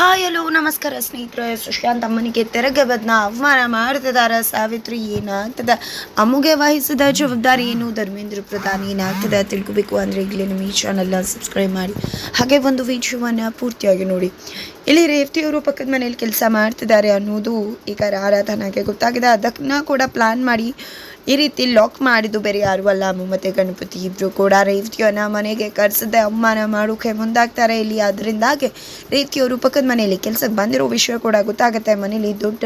Hi, hello, ನಮಸ್ಕಾರ ಸ್ನೇಹಿತರೆ. ಸುಶಾಂತ್ ಅಮ್ಮನಿಗೆ ತೆರೆಗೆ ಬದ್ನ ಅವಮಾನ ಮಾಡ್ತಿದ್ದಾರೆ. ಸಾವಿತ್ರಿ ಏನಾಗ್ತದೆ? ಅಮ್ಮಗೆ ವಹಿಸಿದ ಜವಾಬ್ದಾರಿ ಏನು? ಧರ್ಮೇಂದ್ರ ಪ್ರಧಾನ್ ಏನಾಗ್ತದೆ? ತಿಳ್ಕೊಬೇಕು ಅಂದರೆ ಈಗಲೇ ನಮ್ಮ ಈ ಚಾನಲ್ನ ಸಬ್ಸ್ಕ್ರೈಬ್ ಮಾಡಿ. ಹಾಗೆ ಒಂದು ವಿಡಿಯೋವನ್ನು ಪೂರ್ತಿಯಾಗಿ ನೋಡಿ. ಇಲ್ಲಿ ರೇವತಿಯವರು ಪಕ್ಕದ ಮನೇಲಿ ಕೆಲಸ ಮಾಡ್ತಿದ್ದಾರೆ ಅನ್ನೋದು ಈಗ ಆರಾಧನಾಗೆ ಗೊತ್ತಾಗಿದೆ. ಅದಕ್ಕನ್ನ ಕೂಡ ಪ್ಲಾನ್ ಮಾಡಿ ಈ ರೀತಿ ಲಾಕ್ ಮಾಡಿದ್ದು ಬೇರೆ ಯಾರು ಅಲ್ಲ. ಅಮ್ಮ ಮತ್ತೆ ಗಣಪತಿ ಇಬ್ಬರು ಕೂಡ ರೇವತಿಯನ್ನ ಮನೆಗೆ ಕರೆಸದೆ ಅಮ್ಮನ ಮಾಡೋಕೆ ಮುಂದಾಗ್ತಾರೆ ಇಲ್ಲಿ. ಅದರಿಂದಾಗಿ ರೇವತಿಯವರು ಪಕ್ಕದ ಮನೆಯಲ್ಲಿ ಕೆಲಸಕ್ಕೆ ಬಂದಿರೋ ವಿಷಯ ಕೂಡ ಗೊತ್ತಾಗುತ್ತೆ. ಮನೇಲಿ ದೊಡ್ಡ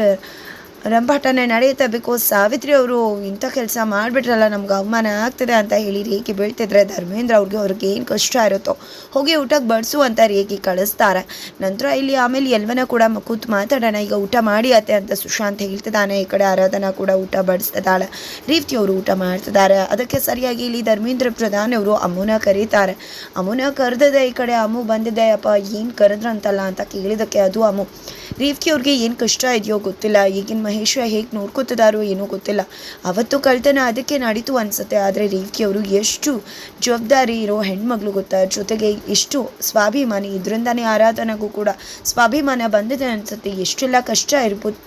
ರಂಪಾಟನೆ ನಡೆಯುತ್ತೆ ಬಿಕಾಸ್ ಸಾವಿತ್ರಿ ಅವರು ಇಂಥ ಕೆಲಸ ಮಾಡಿಬಿಟ್ರಲ್ಲ, ನಮ್ಗೆ ಅವಮಾನ ಆಗ್ತದೆ ಅಂತ ಹೇಳಿ ರೇಖೆ ಬೀಳ್ತಿದ್ರೆ ಧರ್ಮೇಂದ್ರ ಅವ್ರಿಗೆ ಅವ್ರಿಗೆ ಏನು ಕಷ್ಟ ಇರುತ್ತೋ, ಹೋಗಿ ಊಟಕ್ಕೆ ಬಡಿಸು ಅಂತ ರೇಖೆ ಕಳಿಸ್ತಾರೆ. ನಂತರ ಇಲ್ಲಿ ಆಮೇಲೆ ಎಲ್ವನ ಕೂಡ ಕೂತು ಮಾತಾಡೋಣ, ಈಗ ಊಟ ಮಾಡಿ ಅತ್ತೆ ಅಂತ ಸುಶಾಂತ್ ಹೇಳ್ತಿದ್ದಾನೆ, ಈ ಕಡೆ ಆರಾಧನಾ ಕೂಡ ಊಟ ಬಡಿಸ್ತಿದ್ದಾಳೆ ರೀತಿ ಅವರು ಊಟ ಮಾಡ್ತಿದ್ದಾರೆ. ಅದಕ್ಕೆ ಸರಿಯಾಗಿ ಇಲ್ಲಿ ಧರ್ಮೇಂದ್ರ ಪ್ರಧಾನ್ ಅವರು ಅಮ್ಮನ ಕರೀತಾರೆ. ಅಮ್ಮನ ಕರೆದಿದೆ ಈ ಕಡೆ ಅಮ್ಮು ಬಂದಿದೆ, ಅಪ್ಪ ಏನು ಕರೆದ್ರಂತಲ್ಲ ಅಂತ ಕೇಳಿದಕ್ಕೆ ಅದು ಅಮ್ಮು ರೇವತಿ ಅವ್ರಿಗೆ ಏನು ಕಷ್ಟ ಇದೆಯೋ ಗೊತ್ತಿಲ್ಲ, ಈಗಿನ ಮಹೇಶ ಹೇಗೆ ನೋಡ್ಕೋತಿದಾರೋ ಏನೋ ಗೊತ್ತಿಲ್ಲ. ಅವತ್ತು ಕಳ್ತನ ಅದಕ್ಕೆ ನಡೀತು ಅನ್ಸುತ್ತೆ. ಆದರೆ ಅವರು ಎಷ್ಟು ಜವಾಬ್ದಾರಿ ಇರೋ ಹೆಣ್ಮಗಳು ಗೊತ್ತಾ? ಜೊತೆಗೆ ಎಷ್ಟು ಸ್ವಾಭಿಮಾನಿ. ಇದರಿಂದಾನೇ ಆರಾಧನೆಗೂ ಕೂಡ ಸ್ವಾಭಿಮಾನ ಬಂದಿದೆ ಅನ್ಸುತ್ತೆ. ಎಷ್ಟೆಲ್ಲ ಕಷ್ಟ ಇರ್ಬೋದು.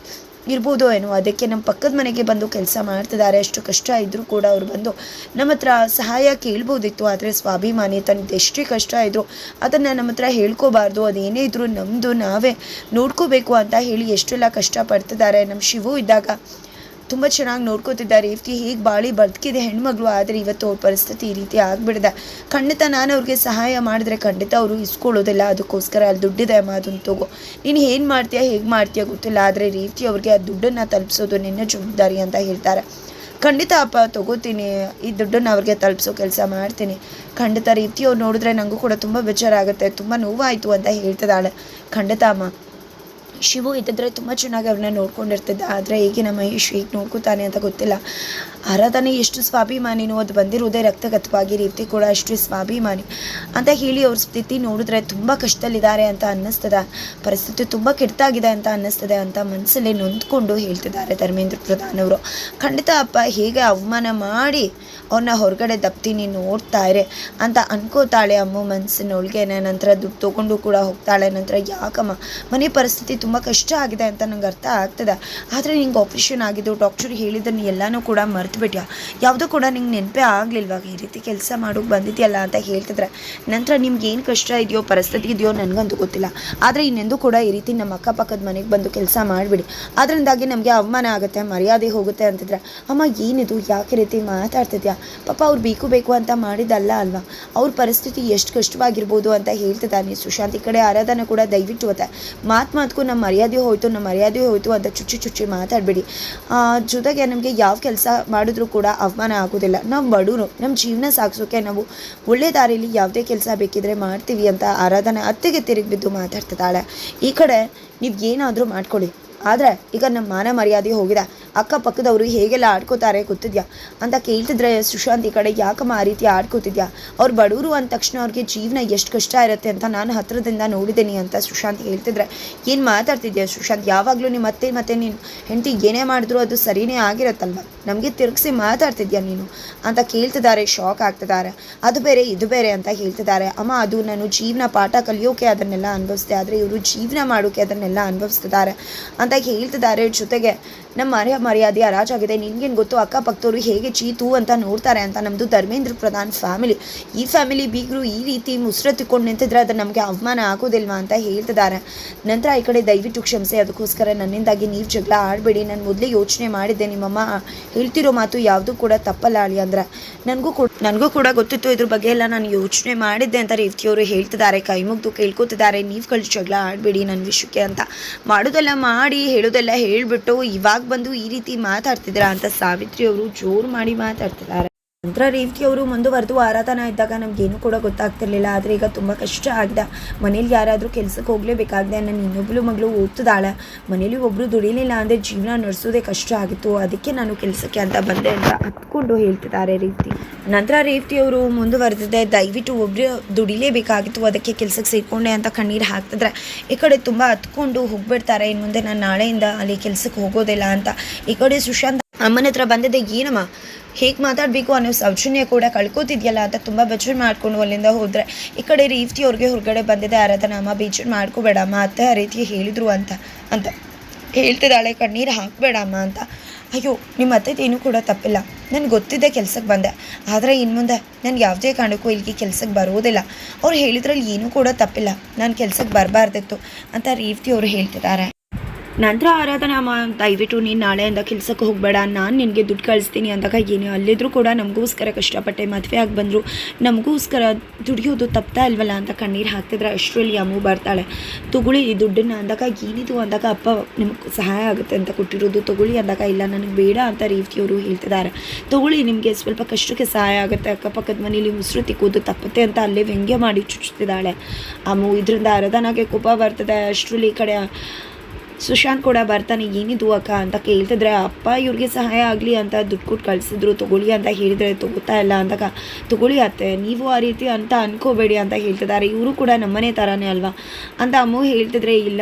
ಇರ್ಬೋದು ಏನೋ, ಅದಕ್ಕೆ ನಮ್ಮ ಪಕ್ಕದ ಮನೆಗೆ ಬಂದು ಕೆಲಸ ಮಾಡ್ತಿದ್ದಾರೆ. ಅಷ್ಟು ಕಷ್ಟ ಇದ್ದರೂ ಕೂಡ ಅವರು ಬಂದು ನಮ್ಮ ಹತ್ರ ಸಹಾಯ ಕೇಳ್ಬೋದಿತ್ತು. ಆದರೆ ಸ್ವಾಭಿಮಾನಿ ತನಗೆ ಎಷ್ಟೇ ಕಷ್ಟ ಇದ್ದರು ಅದನ್ನು ನಮ್ಮ ಹತ್ರ ಹೇಳ್ಕೋಬಾರ್ದು. ಅದೇನೇ ಇದ್ದರೂ ನಮ್ಮದು ನಾವೇ ನೋಡ್ಕೋಬೇಕು ಅಂತ ಹೇಳಿ ಎಷ್ಟೆಲ್ಲ ಕಷ್ಟಪಡ್ತಿದ್ದಾರೆ ನಮ್ಮ ಶಿವು ಇದ್ದಾಗ ತುಂಬ ಚೆನ್ನಾಗಿ ನೋಡ್ಕೋತಿದ್ದಾರೆ. ರೀತಿ ಹೇಗೆ ಬಾಳಿ ಬದುಕಿದೆ ಹೆಣ್ಮಗಳು, ಆದರೆ ಇವತ್ತು ಅವ್ರ ಪರಿಸ್ಥಿತಿ ಈ ರೀತಿ ಆಗಿಬಿಡಿದೆ ಖಂಡಿತ ನಾನು ಅವ್ರಿಗೆ ಸಹಾಯ ಮಾಡಿದ್ರೆ ಖಂಡಿತ ಅವರು ಇಸ್ಕೊಳ್ಳೋದಿಲ್ಲ. ಅದಕ್ಕೋಸ್ಕರ ಅಲ್ಲಿ ದುಡ್ಡಿದೆ ಅಮ್ಮ ಅದನ್ನು ತಗೋ. ನೀನು ಏನು ಮಾಡ್ತೀಯಾ, ಹೇಗೆ ಮಾಡ್ತೀಯಾ ಗೊತ್ತಿಲ್ಲ. ಆದರೆ ರೀತಿ ಅವ್ರಿಗೆ ಆ ದುಡ್ಡನ್ನು ತಲುಪಿಸೋದು ನಿನ್ನ ಜವಾಬ್ದಾರಿ ಅಂತ ಹೇಳ್ತಾರೆ. ಖಂಡಿತ ಅಪ್ಪ, ತಗೋತೀನಿ. ಈ ದುಡ್ಡನ್ನು ಅವ್ರಿಗೆ ತಲುಪಿಸೋ ಕೆಲಸ ಮಾಡ್ತೀನಿ. ಖಂಡಿತ ರೀತಿ ಅವ್ರು ನೋಡಿದ್ರೆ ನನಗೂ ಕೂಡ ತುಂಬ ಬೇಜಾರಾಗುತ್ತೆ. ತುಂಬ ನೋವಾಯಿತು ಅಂತ ಹೇಳ್ತದಾಳೆ ಖಂಡಿತ ಅಮ್ಮ. ಶಿವು ಇದ್ದಿದ್ರೆ ತುಂಬ ಚೆನ್ನಾಗಿ ಅವ್ರನ್ನ ನೋಡ್ಕೊಂಡಿರ್ತಿದ್ದ, ಆದರೆ ಈಗಿನ ಮಹೇಶ್ ಹೇಗೆ ನೋಡ್ಕೋತಾನೆ ಅಂತ ಗೊತ್ತಿಲ್ಲ. ಆರಾಧನೆ ಎಷ್ಟು ಸ್ವಾಭಿಮಾನಿನೋ ಅದು ಬಂದಿರುವುದೇ ರಕ್ತಗತವಾಗಿ ರೀತಿ ಕೂಡ ಅಷ್ಟು ಸ್ವಾಭಿಮಾನಿ. ಅಂತ ಹೇಳಿ ಅವ್ರ ಸ್ಥಿತಿ ನೋಡಿದ್ರೆ ತುಂಬ ಕಷ್ಟದಲ್ಲಿದ್ದಾರೆ ಅಂತ ಅನ್ನಿಸ್ತದ. ಪರಿಸ್ಥಿತಿ ತುಂಬ ಕೆಟ್ಟಾಗಿದೆ ಅಂತ ಅನ್ನಿಸ್ತದೆ ಅಂತ ಮನಸ್ಸಲ್ಲಿ ನೊಂದ್ಕೊಂಡು ಹೇಳ್ತಿದ್ದಾರೆ ಧರ್ಮೇಂದ್ರ ಪ್ರಧಾನ್ ಅವರು. ಖಂಡಿತ ಅಪ್ಪ, ಹೇಗೆ ಅವಮಾನ ಮಾಡಿ ಅವ್ರನ್ನ ಹೊರಗಡೆ ದಪ್ತೀನಿ ನೋಡ್ತಾ ಇರೆ ಅಂತ ಅನ್ಕೋತಾಳೆ ಅಮ್ಮ ಮನಸ್ಸಿನೊಳಗೆ ನಂತರ ದುಡ್ಡು ತಗೊಂಡು ಕೂಡ ಹೋಗ್ತಾಳೆ. ನಂತರ ಯಾಕಮ್ಮ? ಮನೆ ಪರಿಸ್ಥಿತಿ ತುಂಬ ಕಷ್ಟ ಆಗಿದೆ ಅಂತ ನಂಗೆ ಅರ್ಥ ಆಗ್ತದೆ. ಆದರೆ ನಿಂಗೆ ಆಪ್ರೇಷನ್ ಆಗಿದ್ದು ಡಾಕ್ಟರ್ ಹೇಳಿದ್ದನ್ನು ಎಲ್ಲನೂ ಕೂಡ ಮರ್ತುಬಿಟ್ಯಾ? ಯಾವುದೂ ಕೂಡ ನಿಂಗೆ ನೆನಪೇ ಆಗಲಿಲ್ವಾಗ ಈ ರೀತಿ ಕೆಲಸ ಮಾಡೋಕೆ ಬಂದಿದೆಯಲ್ಲ ಅಂತ ಹೇಳ್ತಿದ್ರೆ. ನಂತರ ನಿಮ್ಗೆ ಏನು ಕಷ್ಟ ಇದೆಯೋ, ಪರಿಸ್ಥಿತಿ ಇದೆಯೋ ನನಗಂತೂ ಗೊತ್ತಿಲ್ಲ. ಆದರೆ ಇನ್ನೆಂದೂ ಕೂಡ ಈ ರೀತಿ ನಮ್ಮ ಅಕ್ಕಪಕ್ಕದ ಮನೆಗೆ ಬಂದು ಕೆಲಸ ಮಾಡಿಬಿಡಿ. ಅದರಿಂದಾಗಿ ನಮಗೆ ಅವಮಾನ ಆಗುತ್ತೆ, ಮರ್ಯಾದೆ ಹೋಗುತ್ತೆ ಅಂತಿದ್ರೆ. ಅಮ್ಮ, ಏನಿದು? ಯಾಕೆ ರೀತಿ ಮಾತಾಡ್ತಿದ್ಯಾ? ಪಾಪ ಅವ್ರು ಬೇಕು ಬೇಕು ಅಂತ ಮಾಡಿದ್ದಲ್ಲ ಅಲ್ವಾ? ಅವ್ರ ಪರಿಸ್ಥಿತಿ ಎಷ್ಟು ಕಷ್ಟವಾಗಿರ್ಬೋದು ಅಂತ ಹೇಳ್ತಿದ್ದಾನೆ. ಸುಶಾಂತ್ ಕಡೆ ಆರಾಧನೆ ಕೂಡ ದಯವಿಟ್ಟು ಅತ್ತೆ ಮಾತು ಮಾತ್ಗೂ ನಮ್ಮ ಮರ್ಯಾದೆ ಹೋಯ್ತು ನಮ್ಮ ಮರ್ಯಾದೆ ಹೋಯಿತು ಅಂತ ಚುಚ್ಚಿ ಚುಚ್ಚಿ ಮಾತಾಡಬೇಡಿ. ಜೊತೆಗೆ ನಮಗೆ ಯಾವ ಕೆಲಸ ಮಾಡಿದ್ರೂ ಕೂಡ ಅವಮಾನ ಆಗೋದಿಲ್ಲ. ನಾವು ಬಡವರು ನಮ್ಮ ಜೀವನ ಸಾಗಿಸೋಕೆ ನಾವು ಒಳ್ಳೆ ದಾರಿಯಲ್ಲಿ ಯಾವುದೇ ಕೆಲಸ ಬೇಕಿದ್ರೆ ಮಾಡ್ತೀವಿ ಅಂತ ಆರಾಧನೆ ಅತ್ತೆಗೆ ತಿರುಗಿ ಬಿದ್ದು ಮಾತಾಡ್ತಿದ್ದಾಳೆ. ಈ ಕಡೆ ನೀವು ಏನಾದರೂ ಮಾಡ್ಕೊಳ್ಳಿ. ಆದರೆ ಈಗ ನಮ್ಮ ಮಾನ ಮರ್ಯಾದೆ ಹೋಗಿದೆ. ಅಕ್ಕಪಕ್ಕದವರು ಹೇಗೆಲ್ಲ ಆಡ್ಕೋತಾರೆ ಗೊತ್ತಿದ್ಯಾ? ಅಂತ ಕೇಳ್ತಿದ್ರೆ ಸುಶಾಂತ್ ಈ ಕಡೆ ಯಾಕಮ್ಮ ಆ ರೀತಿ ಆಡ್ಕೋತಿದ್ಯಾ? ಅವ್ರು ಬಡವರು ಅಂದ ತಕ್ಷಣ ಅವ್ರಿಗೆ ಜೀವನ ಎಷ್ಟು ಕಷ್ಟ ಇರುತ್ತೆ ಅಂತ ನಾನು ಹತ್ರದಿಂದ ನೋಡಿದ್ದೀನಿ ಅಂತ ಸುಶಾಂತ್ ಹೇಳ್ತಿದ್ರೆ. ಏನು ಮಾತಾಡ್ತಿದ್ಯಾ ಸುಶಾಂತ್? ಯಾವಾಗಲೂ ನಿಮ್ಮ ಮತ್ತೆ ಮತ್ತೆ ನೀನು ಹೆಂಡತಿ ಏನೇ ಮಾಡಿದ್ರು ಅದು ಸರಿನೇ ಆಗಿರತ್ತಲ್ವ? ನಮಗೆ ತಿರುಗಿಸಿ ಮಾತಾಡ್ತಿದ್ಯಾ ನೀನು? ಅಂತ ಕೇಳ್ತಿದ್ದಾರೆ, ಶಾಕ್ ಆಗ್ತಿದ್ದಾರೆ. ಅದು ಬೇರೆ, ಇದು ಬೇರೆ ಅಂತ ಹೇಳ್ತಿದ್ದಾರೆ. ಅಮ್ಮ, ಅದು ನಾನು ಜೀವನ ಪಾಠ ಕಲಿಯೋಕೆ ಅದನ್ನೆಲ್ಲ ಅನುಭವಿಸ್ದೆ, ಆದರೆ ಇವರು ಜೀವನ ಮಾಡೋಕೆ ಅದನ್ನೆಲ್ಲ ಅನುಭವಿಸ್ತಿದ್ದಾರೆ ಅಂತ ಹೇಳ್ತಿದ್ದಾರೆ ಜೊತೆಗೆ. ನಮ್ಮ ಮರ್ಯ ಮರ್ಯಾದೆ ಹರಾಜಾಗಿದೆ ನಿನ್ಗೇನು ಗೊತ್ತು? ಅಕ್ಕಪಕ್ಕದವರು ಹೇಗೆ ಚೀತು ಅಂತ ನೋಡ್ತಾರೆ ಅಂತ ನಮ್ಮದು ಧರ್ಮೇಂದ್ರ ಪ್ರಧಾನ್ ಫ್ಯಾಮಿಲಿ. ಈ ಫ್ಯಾಮಿಲಿ ಬೀಗರು ಈ ರೀತಿ ಮುಸ್ರ ತಿಕ್ಕೊಂಡು ನಿಂತಿದ್ರೆ ಅದು ನಮಗೆ ಅವಮಾನ ಆಗೋದಿಲ್ವಾ ಅಂತ ಹೇಳ್ತಿದ್ದಾರೆ. ನಂತರ ಈ ಕಡೆ ದಯವಿಟ್ಟು ಕ್ಷಮಿಸಿ, ಅದಕ್ಕೋಸ್ಕರ ನನ್ನಿಂದಾಗಿ ನೀವು ಜಗಳ ಆಡಬೇಡಿ. ನಾನು ಮೊದಲೇ ಯೋಚನೆ ಮಾಡಿದ್ದೆ ನಿಮ್ಮಮ್ಮ ಹೇಳ್ತಿರೋ ಮಾತು ಯಾವುದೂ ಕೂಡ ತಪ್ಪಲ್ಲ ಅಳಿ ಅಂದ್ರೆ. ನನಗೂ ಕೂಡ ನನಗೂ ಕೂಡ ಗೊತ್ತಿತ್ತು ಇದ್ರ ಬಗ್ಗೆ ಎಲ್ಲ ನಾನು ಯೋಚನೆ ಮಾಡಿದ್ದೆ ಅಂತ ರೇವತಿಯವರು ಹೇಳ್ತಿದ್ದಾರೆ. ಕೈ ಮುಗ್ದು ಕೇಳ್ಕೊತಿದ್ದಾರೆ, ನೀವು ಕಳ್ಸಿ ಜಗಳ ಆಡಬೇಡಿ ನನ್ನ ವಿಷಯಕ್ಕೆ ಅಂತ. ಮಾಡೋದೆಲ್ಲ ಮಾಡಿ, ಹೇಳೋದೆಲ್ಲ ಹೇಳಿಬಿಟ್ಟು ಇವಾಗ ಬಂದು ರೀತಿ ಮಾತಾಡ್ತಿದ್ದೀರಾ ಅಂತ ಸಾವಿತ್ರಿ ಅವರು ಜೋರು ಮಾಡಿ ಮಾತಾಡ್ತಿದ್ದಾರೆ. ನಂತರ ರೇವತಿ ಅವರು ಮುಂದುವರೆದು ಆರಾಧನಾ ಇದ್ದಾಗ ನಮಗೇನು ಕೂಡ ಗೊತ್ತಾಗ್ತಿರ್ಲಿಲ್ಲ. ಆದರೆ ಈಗ ತುಂಬ ಕಷ್ಟ ಆಗಿದೆ. ಮನೇಲಿ ಯಾರಾದರೂ ಕೆಲಸಕ್ಕೆ ಹೋಗಲೇಬೇಕಾಗಿದೆ ನನ್ನ ಇನ್ನೊಬ್ಳು ಮಗಳು ಓದ್ತಿದ್ದಾಳೆ. ಮನೇಲಿ ಒಬ್ಬರು ದುಡಿಲಿಲ್ಲ ಅಂದರೆ ಜೀವನ ನಡೆಸೋದೇ ಕಷ್ಟ ಆಗಿತ್ತು. ಅದಕ್ಕೆ ನಾನು ಕೆಲಸಕ್ಕೆ ಅಂತ ಬಂದೆ ಅಂತ ಹತ್ಕೊಂಡು ಹೇಳ್ತಿದ್ದಾರೆ ರೇವತಿ ನಂತರ ರೇವತಿ ಅವರು ಮುಂದುವರೆದಿದೆ. ದಯವಿಟ್ಟು ಒಬ್ಬರು ದುಡಿಲೇಬೇಕಾಗಿತ್ತು. ಅದಕ್ಕೆ ಕೆಲಸಕ್ಕೆ ಸೇರಿಕೊಂಡೆ ಅಂತ ಕಣ್ಣೀರು ಹಾಕ್ತಿದ್ರೆ ಈ ಕಡೆ ತುಂಬ ಹತ್ಕೊಂಡು ಹೋಗ್ಬಿಡ್ತಾರೆ. ಇನ್ನು ಮುಂದೆ ನಾನು ನಾಳೆಯಿಂದ ಅಲ್ಲಿ ಕೆಲಸಕ್ಕೆ ಹೋಗೋದಿಲ್ಲ ಅಂತ. ಈ ಕಡೆ ಸುಶಾಂತ್ ಅಮ್ಮನ ಹತ್ರ ಬಂದಿದ್ದೆ, ಏನಮ್ಮ? ಹೇಗೆ ಮಾತಾಡಬೇಕು ಅನ್ನೋ ಸೌಜನ್ಯ ಕೂಡ ಕಳ್ಕೊತಿದ್ಯಲ್ಲ ಅಂತ ತುಂಬ ಬೇಜಾರು ಮಾಡ್ಕೊಂಡು ಅಲ್ಲಿಂದ ಹೋದರೆ. ಈ ಕಡೆ ರೀತಿ ಅವ್ರಿಗೆ ಹೊರಗಡೆ ಬಂದಿದೆ ಆರಾಧನಾ ಅಮ್ಮ ಬೇಜಾರು ಮಾಡ್ಕೋಬೇಡಮ್ಮ ಅತ್ತೆ ಆ ರೀತಿ ಹೇಳಿದರು ಅಂತ ಅಂತ. ಹೇಳ್ತಿದ್ದಾಳೆ, ಕಣ್ಣೀರು ಹಾಕಬೇಡಮ್ಮ ಅಂತ. ಅಯ್ಯೋ ನಿಮ್ಮ ಅತ್ತೆದೇನೂ ಕೂಡ ತಪ್ಪಿಲ್ಲ. ನನಗೆ ಗೊತ್ತಿದ್ದೆ ಕೆಲ್ಸಕ್ಕೆ ಬಂದೆ. ಆದರೆ ಇನ್ನು ಮುಂದೆ ನಾನು ಯಾವುದೇ ಕಾರಣಕ್ಕೂ ಇಲ್ಲಿಗೆ ಕೆಲ್ಸಕ್ಕೆ ಬರೋದಿಲ್ಲ. ಅವ್ರು ಹೇಳಿದ್ರಲ್ಲಿ ಏನೂ ಕೂಡ ತಪ್ಪಿಲ್ಲ. ನಾನು ಕೆಲ್ಸಕ್ಕೆ ಬರಬಾರ್ದಿತ್ತು ಅಂತ ರೀತಿ ಅವರು ಹೇಳ್ತಿದ್ದಾರೆ. ನಂತರ ಆರಾಧನಾ ಅಮ್ಮ ದಯವಿಟ್ಟು ನೀನು ನಾಳೆಯಿಂದ ಕೆಲಸಕ್ಕೆ ಹೋಗಬೇಡ, ನಾನು ನಿನಗೆ ದುಡ್ಡು ಕಳಿಸ್ತೀನಿ ಅಂದಾಗ ಏನು ಅಲ್ಲಿದ್ರೂ ಕೂಡ ನಮಗೋಸ್ಕರ ಕಷ್ಟಪಟ್ಟೆ ಮದುವೆ ಆಗಿ ಬಂದರು, ನಮಗೋಸ್ಕರ ದುಡಿಯೋದು ತಪ್ತಾ ಇಲ್ವಲ್ಲ ಅಂತ ಕಣ್ಣೀರು ಹಾಕ್ತಿದ್ರೆ ಅಷ್ಟರಲ್ಲಿ ಅಮ್ಮು ಬರ್ತಾಳೆ. ತಗೊಳ್ಳಿ ಈ ದುಡ್ಡನ್ನು ಅಂದಾಗ ಏನಿದು ಅಂದಾಗ ಅಪ್ಪ ನಿಮ್ಗೆ ಸಹಾಯ ಆಗುತ್ತೆ ಅಂತ ಕೊಟ್ಟಿರೋದು, ತಗೊಳ್ಳಿ ಅಂದಾಗ ಇಲ್ಲ ನನಗೆ ಬೇಡ ಅಂತ ರೀತಿಯವರು ಹೇಳ್ತಿದ್ದಾರೆ. ತಗೊಳ್ಳಿ ನಿಮಗೆ ಸ್ವಲ್ಪ ಕಷ್ಟಕ್ಕೆ ಸಹಾಯ ಆಗುತ್ತೆ, ಅಕ್ಕಪಕ್ಕದ ಮನೇಲಿ ಉಸಿರು ತಿಕ್ಕೋದು ತಪ್ಪತ್ತೆ ಅಂತ ಅಲ್ಲೇ ವ್ಯಂಗ್ಯ ಮಾಡಿ ಚುಚ್ಚುತ್ತಿದ್ದಾಳೆ. ಅಮ್ಮು ಇದರಿಂದ ಆರಾಧನಾಗೆ ಕೋಪ ಬರ್ತದೆ, ಅಷ್ಟರಲ್ಲಿ ಈ ಕಡೆ ಸುಶಾಂತ್ ಕೂಡ ಬರ್ತಾನೆ, ಏನಿದು ಅಕ್ಕ ಅಂತ ಕೇಳ್ತಿದ್ರೆ, ಅಪ್ಪ, ಇವ್ರಿಗೆ ಸಹಾಯ ಆಗಲಿ ಅಂತ ದುಡ್ಡು ಕೊಟ್ಟು ಕಳಿಸಿದ್ರು, ತಗೊಳ್ಳಿ ಅಂತ ಹೇಳಿದರೆ ತಗೋತಾ ಇಲ್ಲ ಅಂತಕ್ಕ ತಗೊಳ್ಳಿ ಅತ್ತೆ, ನೀವು ಆ ರೀತಿ ಅಂತ ಅನ್ಕೋಬೇಡಿ ಅಂತ ಹೇಳ್ತಿದ್ದಾರೆ. ಇವರು ಕೂಡ ನಮ್ಮನೆ ಥರನೇ ಅಲ್ವಾ? ಅಂತ ಅಮ್ಮ ಹೇಳ್ತಿದ್ರೆ, ಇಲ್ಲ,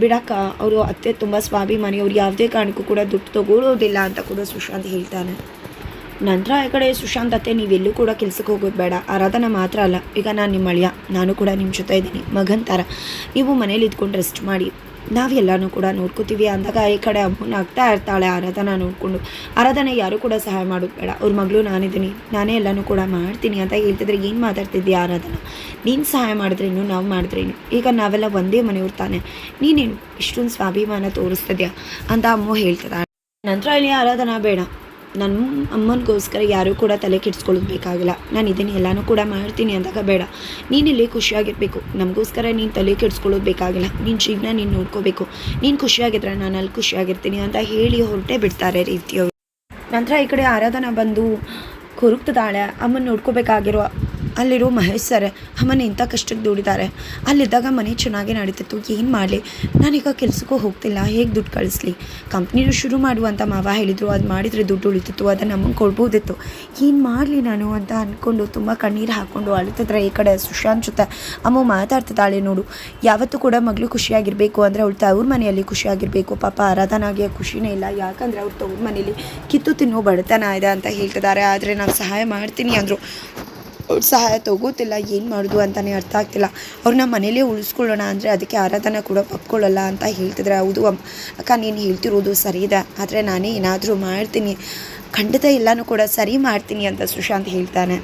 ಬಿಡಕ್ಕ, ಅವರು ಅತ್ತೆ ತುಂಬ ಸ್ವಾಭಿಮಾನಿ, ಅವ್ರು ಯಾವುದೇ ಕಾರಣಕ್ಕೂ ಕೂಡ ದುಡ್ಡು ತಗೊಳ್ಳೋದಿಲ್ಲ ಅಂತ ಕೂಡ ಸುಶಾಂತ್ ಹೇಳ್ತಾನೆ. ನಂತರ ಈ ಕಡೆ ಸುಶಾಂತ್ ಅತ್ತೆ ನೀವೆಲ್ಲೂ ಕೂಡ ಕೆಲಸಕ್ಕೆ ಹೋಗೋದು ಬೇಡ. ಆರಾಧನ ಮಾತ್ರ ಅಲ್ಲ. ಈಗ ನಾನು ನಿಮ್ಮ ಅಳಿಯ. ನಾನು ಕೂಡ ನಿಮ್ಮ ಜೊತೆ ಇದ್ದೀನಿ. ಮಗನ್ ಥರ ನೀವು ಮನೇಲಿ ಇದ್ಕೊಂಡು ರೆಸ್ಟ್ ಮಾಡಿ. ನಾವೆಲ್ಲನೂ ಕೂಡ ನೋಡ್ಕೋತೀವಿ. ಅಂದಾಗ ಈ ಕಡೆ ಅಮ್ಮನ ಆಗ್ತಾ ಇರ್ತಾಳೆ, ಆರಾಧನಾ ನೋಡಿಕೊಂಡು. ಆರಾಧನೆ ಯಾರು ಕೂಡ ಸಹಾಯ ಮಾಡೋದು ಬೇಡ. ಅವ್ರ ಮಗಳು ನಾನಿದ್ದೀನಿ. ನಾನೇ ಎಲ್ಲನೂ ಕೂಡ ಮಾಡ್ತೀನಿ ಅಂತ ಹೇಳ್ತಿದ್ರೆ ಏನು ಮಾತಾಡ್ತಿದ್ದೀಯ ಆರಾಧನಾ? ನೀನು ಸಹಾಯ ಮಾಡಿದ್ರೇನು ನಾವು ಮಾಡಿದ್ರೇನು ಈಗ ನಾವೆಲ್ಲ ಒಂದೇ ಮನೆಯವ್ರು ತಾನೆ. ನೀನೇನು ಇಷ್ಟೊಂದು ಸ್ವಾಭಿಮಾನ ತೋರಿಸ್ತಿದ್ಯಾ? ಅಂತ ಅಮ್ಮ ಹೇಳ್ತಿದ್ದಾಳೆ. ನಂತರ ಇಲ್ಲಿ ಆರಾಧನಾ ಬೇಡ. ನನ್ನ ಅಮ್ಮನಿಗೋಸ್ಕರ ಯಾರೂ ಕೂಡ ತಲೆ ಕೆಡಿಸ್ಕೊಳ್ಳೋದು ಬೇಕಾಗಿಲ್ಲ ನಾನು ಇದನ್ನು ಎಲ್ಲನೂ ಕೂಡ ಮಾಡ್ತೀನಿ ಅಂದಾಗ ಬೇಡ. ನೀನಿಲ್ಲಿ ಖುಷಿಯಾಗಿರಬೇಕು. ನಮಗೋಸ್ಕರ ನೀನು ತಲೆ ಕೆಡಿಸ್ಕೊಳ್ಳೋದು ಬೇಕಾಗಿಲ್ಲ ನಿನ್ನ ಜೀವನ ನೀನು ನೋಡ್ಕೋಬೇಕು. ನೀನು ಖುಷಿಯಾಗಿದ್ರೆ ನಾನು ಅಲ್ಲಿ ಖುಷಿಯಾಗಿರ್ತೀನಿ ಅಂತ ಹೇಳಿ ಹೊರಟೇ ಬಿಡ್ತಾರೆ ರೀತಿಯವರು. ನಂತರ ಈ ಕಡೆ ಆರಾಧನಾ ಬಂದು ಕೊರುಕ್ತದಾಳೆ ಅಮ್ಮನ ನೋಡ್ಕೋಬೇಕಾಗಿರೋ ಅಲ್ಲಿರೋ ಮಹೇಶ್ ಸರ್ ಅಮ್ಮನ ಇಂಥ ಕಷ್ಟಕ್ಕೆ ದುಡಿತಾರೆ ಅಲ್ಲಿದ್ದಾಗ ಮನೆ ಚೆನ್ನಾಗಿ ನಡೀತಿತ್ತು. ಏನು ಮಾಡಲಿ? ನಾನೀಗ ಕೆಲಸಕ್ಕೂ ಹೋಗ್ತಿಲ್ಲ. ಹೇಗೆ ದುಡ್ಡು ಕಳಿಸ್ಲಿ? ಕಂಪ್ನಿನೂ ಶುರು ಮಾಡುವಂತ ಮಾವ ಹೇಳಿದರು. ಅದು ಮಾಡಿದರೆ ದುಡ್ಡು ಉಳಿತಿತ್ತು. ಅದನ್ನು ನಮ್ಮನ್ನು ಕೊಡ್ಬೋದಿತ್ತು. ಏನು ಮಾಡಲಿ ನಾನು ಅಂತ ಅಂದ್ಕೊಂಡು ತುಂಬ ಕಣ್ಣೀರು ಹಾಕ್ಕೊಂಡು ಅಳುತ್ತಿದ್ರೆ ಈ ಕಡೆ ಸುಶಾಂತ್ ಜೊತೆ ಅಮ್ಮ ಮಾತಾಡ್ತಿದ್ದಾಳೆ ನೋಡು. ಯಾವತ್ತೂ ಕೂಡ ಮಗಳು ಖುಷಿಯಾಗಿರಬೇಕು ಅಂದರೆ ಅವಳು ತವ್ರ ಮನೆಯಲ್ಲಿ ಖುಷಿಯಾಗಿರಬೇಕು. ಪಾಪ ಆರಾಧನಾಗೆ ಖುಷಿನೇ ಇಲ್ಲ. ಯಾಕಂದರೆ ಅವ್ರು ತವ್ರ ಮನೇಲಿ ಕಿತ್ತು ತಿನ್ನೋ ಬಡತನ ಇದೆ ಅಂತ ಹೇಳ್ತಿದ್ದಾರೆ. ಆದರೆ ನಾನು ಸಹಾಯ ಮಾಡ್ತೀನಿ ಅಂದರು. ಅವ್ರು ಸಹಾಯ ತಗೋತಿಲ್ಲ ಏನು ಮಾಡೋದು ಅಂತಲೇ ಅರ್ಥ ಆಗ್ತಿಲ್ಲ. ಅವ್ರನ್ನ ಮನೇಲೇ ಉಳಿಸ್ಕೊಳ್ಳೋಣ ಅಂದರೆ ಅದಕ್ಕೆ ಆರಾಧನೆ ಕೂಡ ಒಪ್ಕೊಳ್ಳಲ್ಲ ಅಂತ ಹೇಳ್ತಿದ್ರೆ. ಹೌದು ಅಕ್ಕ, ನೀನು ಹೇಳ್ತಿರೋದು ಸರಿ ಇದೆ ಆದರೆ ನಾನೇ ಏನಾದರೂ ಮಾಡ್ತೀನಿ. ಖಂಡಿತ ಎಲ್ಲನೂ ಕೂಡ ಸರಿ ಮಾಡ್ತೀನಿ ಅಂತ ಸುಶಾಂತ್ ಹೇಳ್ತಾನೆ.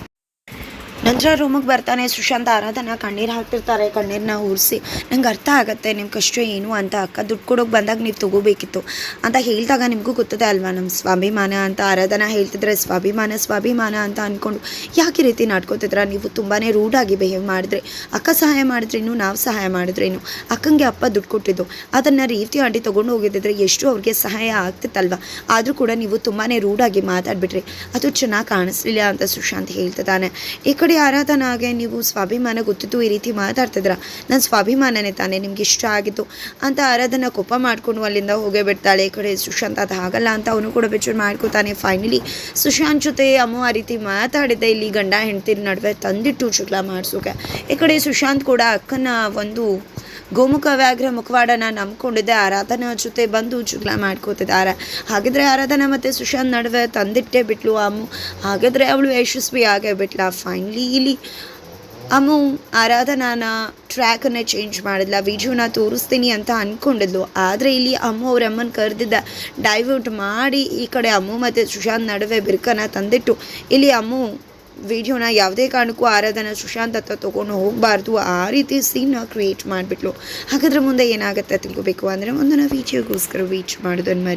ನಂತರ ರೂಮಿಗೆ ಬರ್ತಾನೆ, ಸುಶಾಂತ್ ಆರಾಧನ ಕಣ್ಣೀರು ಹಾಕ್ತಿರ್ತಾರೆ ಕಣ್ಣೀರನ್ನ ಉರಿಸಿ ನಂಗೆ ಅರ್ಥ ಆಗುತ್ತೆ ನಿಮ್ಮ ಕಷ್ಟ ಏನು ಅಂತ. ಅಕ್ಕ ದುಡ್ಡು ಕೊಡೋಕೆ ಬಂದಾಗ ನೀವು ತಗೋಬೇಕಿತ್ತು ಅಂತ ಹೇಳಿದಾಗ ನಿಮಗೂ ಗೊತ್ತದೆ ಅಲ್ವಾ? ನಮ್ಮ ಸ್ವಾಭಿಮಾನ ಅಂತ ಆರಾಧನ ಹೇಳ್ತಿದ್ರೆ, ಸ್ವಾಭಿಮಾನ ಸ್ವಾಭಿಮಾನ ಅಂತ ಅಂದ್ಕೊಂಡು ಯಾಕೆ ರೀತಿ ನಾಡ್ಕೋತಿದ್ರ? ನೀವು ತುಂಬಾ ರೂಢಾಗಿ ಬಿಹೇವ್ ಮಾಡಿದ್ರೆ. ಅಕ್ಕ ಸಹಾಯ ಮಾಡಿದ್ರೇನು, ನಾವು ಸಹಾಯ ಮಾಡಿದ್ರೇನು? ಅಕ್ಕಂಗೆ ಅಪ್ಪ ದುಡ್ಡು ಕೊಟ್ಟಿದ್ದು. ಅದನ್ನು ರೀತಿ ಆಂಟಿ ತೊಗೊಂಡು ಹೋಗಿದ್ದಿದ್ರೆ ಎಷ್ಟು ಅವ್ರಿಗೆ ಸಹಾಯ ಆಗ್ತಿತ್ತಲ್ವ? ಆದರೂ ಕೂಡ ನೀವು ತುಂಬಾ ರೂಢಾಗಿ ಮಾತಾಡ್ಬಿಟ್ರಿ. ಅದು ಚೆನ್ನಾಗಿ ಕಾಣಿಸ್ಲಿಲ್ಲ ಅಂತ ಸುಶಾಂತ್ ಹೇಳ್ತಿದ್ದಾನೆ. ಈ ಕಡೆ ಆರಾಧನಾಗೆ ನೀವು ಸ್ವಾಭಿಮಾನ ಗೊತ್ತಿತ್ತು ಈ ರೀತಿ ಮಾತಾಡ್ತಿದ್ರ. ನನ್ನ ಸ್ವಾಭಿಮಾನನೇ ತಾನೇ, ನಿಮ್ಗೆ ಇಷ್ಟ ಆಗಿತ್ತು. ಅಂತ ಆರಾಧನ ಕೋಪ ಮಾಡಿಕೊಂಡು ಅಲ್ಲಿಂದ ಹೋಗೇ ಬಿಡ್ತಾಳೆ. ಈ ಕಡೆ ಸುಶಾಂತ್ ಅದು ಆಗಲ್ಲ ಅಂತ ಅವನು ಕೂಡ ಬೆಚ್ಚೂರು ಮಾಡ್ಕೊತಾನೆ. ಫೈನಲಿ ಸುಶಾಂತ್ ಜೊತೆ ಅಮ್ಮ ಆ ರೀತಿ ಮಾತಾಡಿದ್ದೆ. ಇಲ್ಲಿ ಗಂಡ ಹೆಂಡತಿರ ನಡುವೆ ತಂದಿಟ್ಟು ಶುಕ್ಲ ಮಾಡಿಸೋಕೆ. ಈ ಕಡೆ ಸುಶಾಂತ್ ಕೂಡ ಅಕ್ಕನ ಒಂದು ಗೋಮುಖ ವ್ಯಾಘ್ರ ಮುಖವಾಡನ ನಂಬ್ಕೊಂಡಿದ್ದೆ. ಆರಾಧನಾ ಜೊತೆ ಬಂದು ಜುಗ್ಲ ಮಾಡ್ಕೋತಿದ್ದಾರೆ. ಹಾಗಿದ್ರೆ ಆರಾಧನಾ ಮತ್ತು ಸುಶಾಂತ್ ನಡುವೆ ತಂದಿಟ್ಟೇ ಬಿಟ್ಲು ಅಮ್ಮು. ಹಾಗಿದ್ರೆ ಅವಳು ಯಶಸ್ವಿ ಆಗೇ ಬಿಟ್ಲ. ಫೈನಲಿ ಇಲ್ಲಿ ಅಮ್ಮು ಆರಾಧನಾನ ಟ್ರ್ಯಾಕನ್ನು ಚೇಂಜ್ ಮಾಡಿದ್ಲ. ವಿಡಿಯೋನ ತೋರಿಸ್ತೀನಿ ಅಂತ ಅಂದ್ಕೊಂಡಿದ್ಲು ಆದರೆ ಇಲ್ಲಿ ಅಮ್ಮು ಅವ್ರ ಅಮ್ಮನ ಕರೆದಿದ್ದ ಡೈವರ್ಟ್ ಮಾಡಿ ಈ ಕಡೆ ಅಮ್ಮು ಮತ್ತು ಸುಶಾಂತ್ ನಡುವೆ ಬಿರ್ಕನ ತಂದಿಟ್ಟು, ಇಲ್ಲಿ ಅಮ್ಮು ವಿಡಿಯೋನ ಯಾವುದೇ ಕಾರಣಕ್ಕೂ ಆರಾಧನಾ ಸುಶಾಂತ್ ಹತ್ರ ತೊಗೊಂಡು ಹೋಗಬಾರ್ದು. ಆ ರೀತಿ ಸೀನ್ನ ಕ್ರಿಯೇಟ್ ಮಾಡಿಬಿಟ್ಲು. ಹಾಗಾದ್ರೆ ಮುಂದೆ ಏನಾಗುತ್ತೆ ತಿಳ್ಕೊಬೇಕು ಅಂದರೆ ಮುಂದಿನ ವಿಡಿಯೋಗೋಸ್ಕರ ವೀಚ್ ಮಾಡೋದನ್ನು ಮರಿ.